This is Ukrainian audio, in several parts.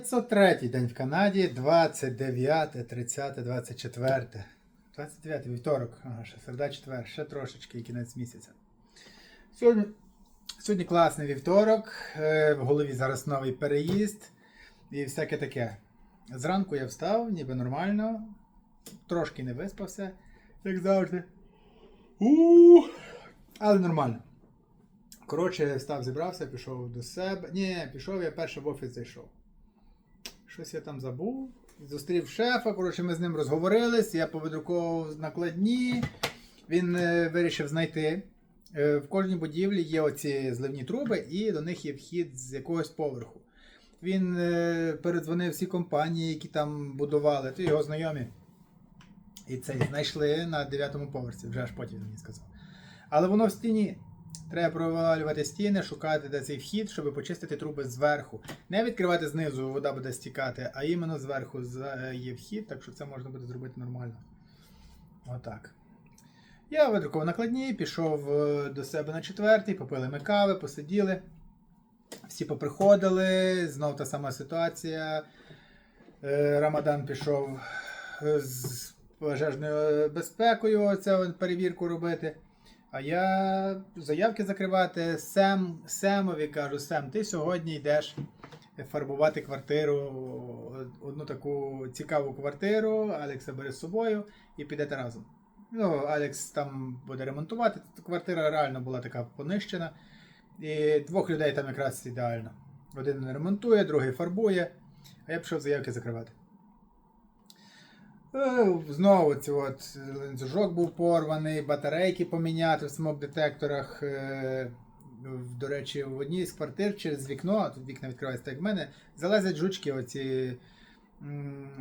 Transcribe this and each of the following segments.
503 день в Канаді, 29, 30, 24. 29 вівторок, ага, ще середа четвер, ще трошечки і кінець місяця. Сьогодні, сьогодні класний вівторок. е, В голові зараз новий переїзд і всяке таке. Зранку я встав, ніби нормально, трошки не виспався, як завжди. У, але нормально. Коротше, встав, зібрався, пішов до себе. Ні, пішов, я перше в офіс зайшов. Щось я там забув. Зустрів шефа, коротше, ми з ним розговорились, я повидруковував накладні. Він е, вирішив знайти. Е, в кожній будівлі є оці зливні труби, і до них є вхід з якогось поверху. Він е, передзвонив всі компанії, які там будували, то його знайомі. І це знайшли на 9 поверсі, вже аж потім він мені сказав. Але воно в стіні. Треба провалювати стіни, шукати де цей вхід, щоб почистити труби зверху. Не відкривати знизу, вода буде стікати, а іменно зверху є вхід, так що це можна буде зробити нормально. Отак. Я видрукував накладні, пішов е, до себе на четвертий, попили ми кави, посиділи. Всі поприходили, знов та сама ситуація. Е, Рамадан пішов е, з пожежною безпекою оце перевірку робити. А я заявки закривати. Сем, Семові кажу, Сем, ти сьогодні йдеш фарбувати квартиру, одну таку цікаву квартиру. Алекса бери з собою і підете разом. Ну, Алекс там буде ремонтувати. Квартира реально була така понищена. І двох людей там якраз ідеально. Один ремонтує, другий фарбує, а я пішов заявки закривати. Е, Знову ці от ланцюжок був порваний, батарейки поміняти в смок-детекторах. Е, До речі, в одній з квартир через вікно, тут вікна відкриваються так в мене, залазять жучки оці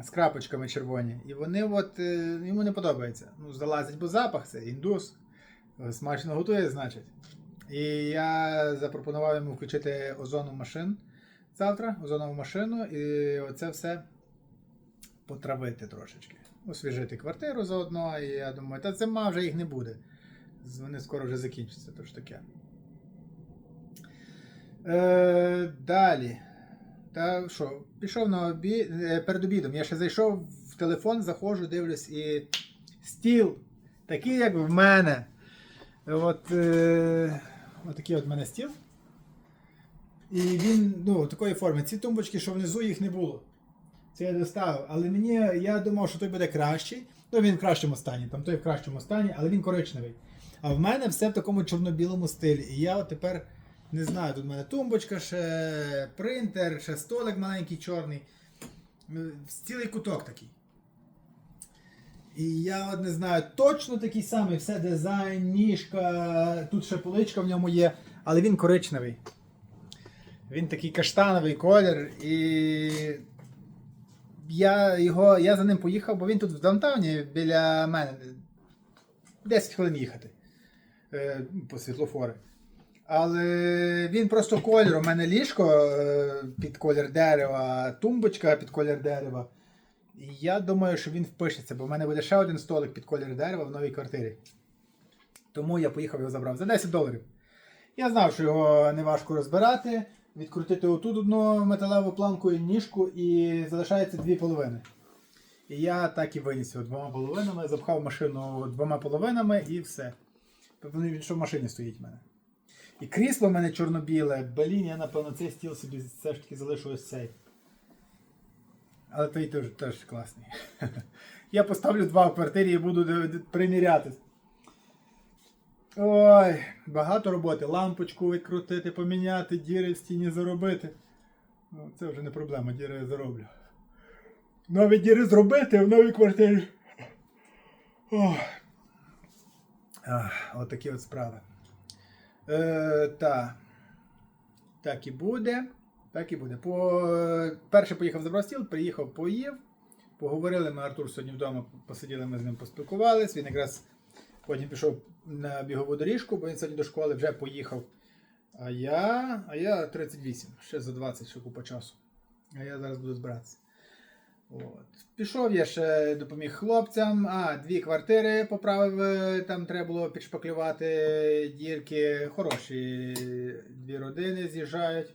з крапочками червоні. І вони от, е, йому не подобається. Ну, залазять, бо запах це індус. Е, Смачно готує, значить. І я запропонував йому включити озону машин завтра, озонову машину, і оце все потравити трошечки. Освіжити квартиру заодно, і я думаю, та зима вже їх не буде. Вони скоро вже закінчаться, то ж таке. Е, далі. Та що, пішов на обід, е, перед обідом. Я ще зайшов в телефон, заходжу, дивлюсь, і стіл, такий, як в мене. От, е, от такий от в мене стіл. І він ну, такої форми. Ці тумбочки, що внизу їх не було. Це я доставив. Але мені я думав, що той буде кращий. Ну він в кращому стані, там той в кращому стані, але він коричневий. А в мене все в такому чорно-білому стилі. І я от тепер не знаю, тут в мене тумбочка, ще принтер, ще столик маленький чорний. Цілий куток такий. І я от не знаю, точно такий самий, все дизайн, ніжка, тут ще поличка в ньому є, але він коричневий. Він такий каштановий колір, і я, його, я за ним поїхав, бо він тут в даунтауні біля мене. 10 хвилин їхати е, по світлофори. Але він просто колір. У мене ліжко е, під колір дерева, тумбочка під колір дерева. І я думаю, що він впишеться, бо в мене буде ще один столик під колір дерева в новій квартирі. Тому я поїхав його забрав за 10 доларів. Я знав, що його не важко розбирати, відкрутити отут одну металеву планку і ніжку, і залишається дві половини. І я так і виніс його двома половинами, запхав машину двома половинами і все. Тобто він що в машині стоїть в мене. І крісло в мене чорно-біле, блін, я напевно цей стіл собі все ж таки залишу ось цей. Але той теж, класний. Я поставлю два в квартирі і буду примірятись. Ой, багато роботи. Лампочку відкрутити, поміняти, діри в стіні заробити. Ну, це вже не проблема, діри я зароблю. Нові діри зробити в новій квартирі. Ох. Ах, Отакі от справи. Е, та. Так і буде. Так і буде. По... Перше поїхав забрав стіл, приїхав, поїв. Поговорили ми Артур сьогодні вдома, посиділи ми з ним, поспілкувались. Він якраз потім пішов на бігову доріжку, бо він сьогодні до школи вже поїхав. А я. А я 38, ще за 20 ще купа часу. А я зараз буду збиратися. От. Пішов я ще допоміг хлопцям. А, дві квартири поправив, е, там треба було підшпаклювати дірки. Хороші дві родини з'їжджають.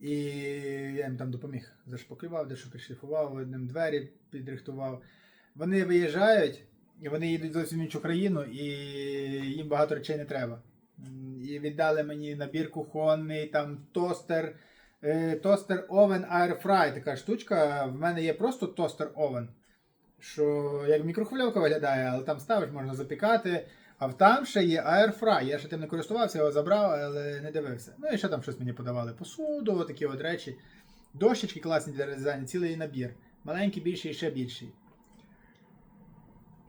І я їм там допоміг. Зашпаклював, дещо пришліфував, одним двері підрихтував. Вони виїжджають, і вони їдуть зовсім в іншу країну, і їм багато речей не треба. І віддали мені набір кухонний, там тостер, е, тостер овен Airfry, така штучка. В мене є просто тостер овен, що як мікрохвильовка виглядає, але там ставиш, можна запікати. А в там ще є Airfry. Я ще тим не користувався, його забрав, але не дивився. Ну і ще там щось мені подавали. Посуду, такі от речі. Дощечки класні для різання, цілий набір. Маленький, більший і ще більший.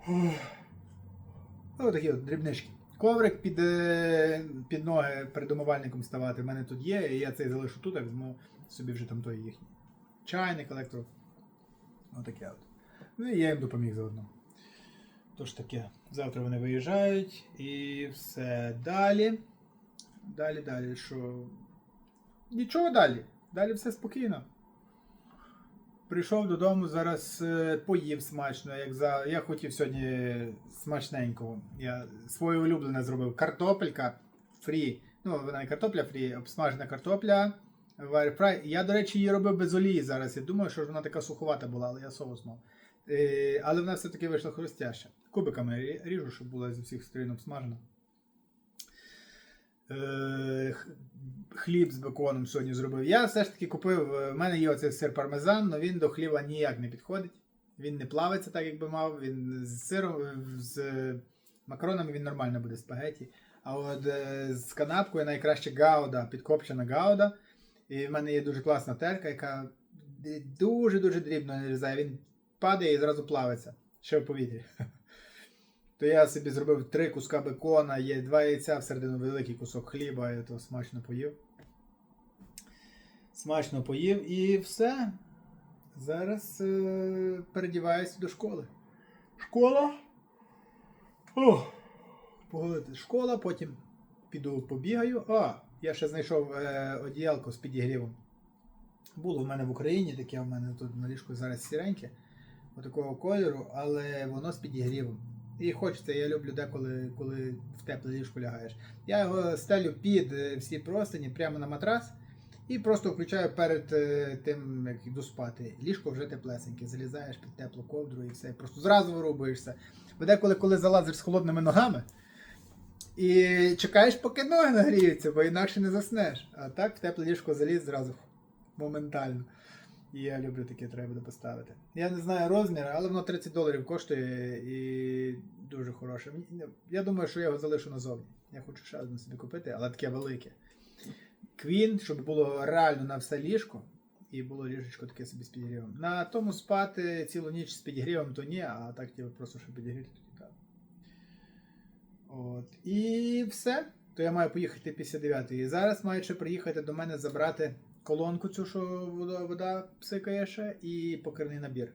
Ось такі от дрібнички. Коврик під, е, під ноги перед умивальником ставати. в мене тут є, і я цей залишу тут, а візьму собі вже там той їхній. Чайник, електро. Отаке от. Ну і я їм допоміг заодно. Тож таке, завтра вони виїжджають і все. Далі. Далі, далі, що. Нічого далі. Далі все спокійно. Прийшов додому, зараз е, поїв смачно, як за. Я хотів сьогодні смачненького. Я своє улюблене зробив. Картопелька фрі. Ну, вона не картопля фрі, обсмажена картопля. в. Я, до речі, її робив без олії зараз. Я думаю, що вона така суховата була, але я соус мав. Е, але вона все-таки вийшла хрустяща. Кубиками ріжу, щоб була з усіх сторін обсмажена. Е, хліб з беконом сьогодні зробив. Я все ж таки купив. е, В мене є оцей сир пармезан, але він до хліба ніяк не підходить. Він не плавиться так, як би мав. Він з сиром, е, з макаронами він нормально буде спагеті. А от з канапкою найкраще гауда, підкопчена гауда. І в мене є дуже класна терка, яка дуже-дуже дрібно нарізає. Він падає і зразу плавиться. Ще в повітрі. То я собі зробив три куска бекона, є два яйця, всередину великий кусок хліба, я то смачно поїв. Смачно поїв і все. Зараз е- передіваюся до школи. Школа. Ох. Школа, потім піду побігаю. А, я ще знайшов е- одіялко з підігрівом. Було в мене в Україні таке, в мене тут на ліжку зараз сіреньке, отакого кольору, але воно з підігрівом. І хочеться, я люблю деколи, коли в тепле ліжко лягаєш. Я його стелю під е, всі простині прямо на матрас і просто включаю перед е, тим, як йду спати. Ліжко вже теплесеньке, залізаєш під теплу ковдру і все. Просто зразу вирубуєшся. Бо деколи, коли залазиш з холодними ногами і чекаєш, поки ноги нагріються, бо інакше не заснеш. А так в тепле ліжко заліз зразу моментально. Я люблю таке, треба буде поставити. Я не знаю розмір, але воно 30 доларів коштує і дуже хороше. Я думаю, що я його залишу назовні. Я хочу ще одне собі купити, але таке велике. Квін, щоб було реально на все ліжко. І було ліжечко таке собі з підігрівом. На тому спати цілу ніч з підігрівом, то ні, а так типу, просто щоб підігріти, то так. От. І все. То я маю поїхати після 9. І зараз мають ще приїхати до мене забрати колонку, цю, що вода, вода псикає ще, і покривний набір.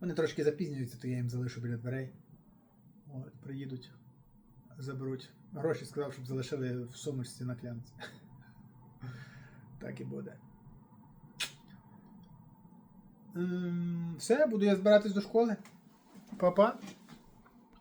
Вони трошки запізнюються, то я їм залишу біля дверей. От, приїдуть, заберуть. Гроші сказав, щоб залишили в сумочці на клянці. Так і буде. Ем, Все, буду я збиратись до школи. Па-па.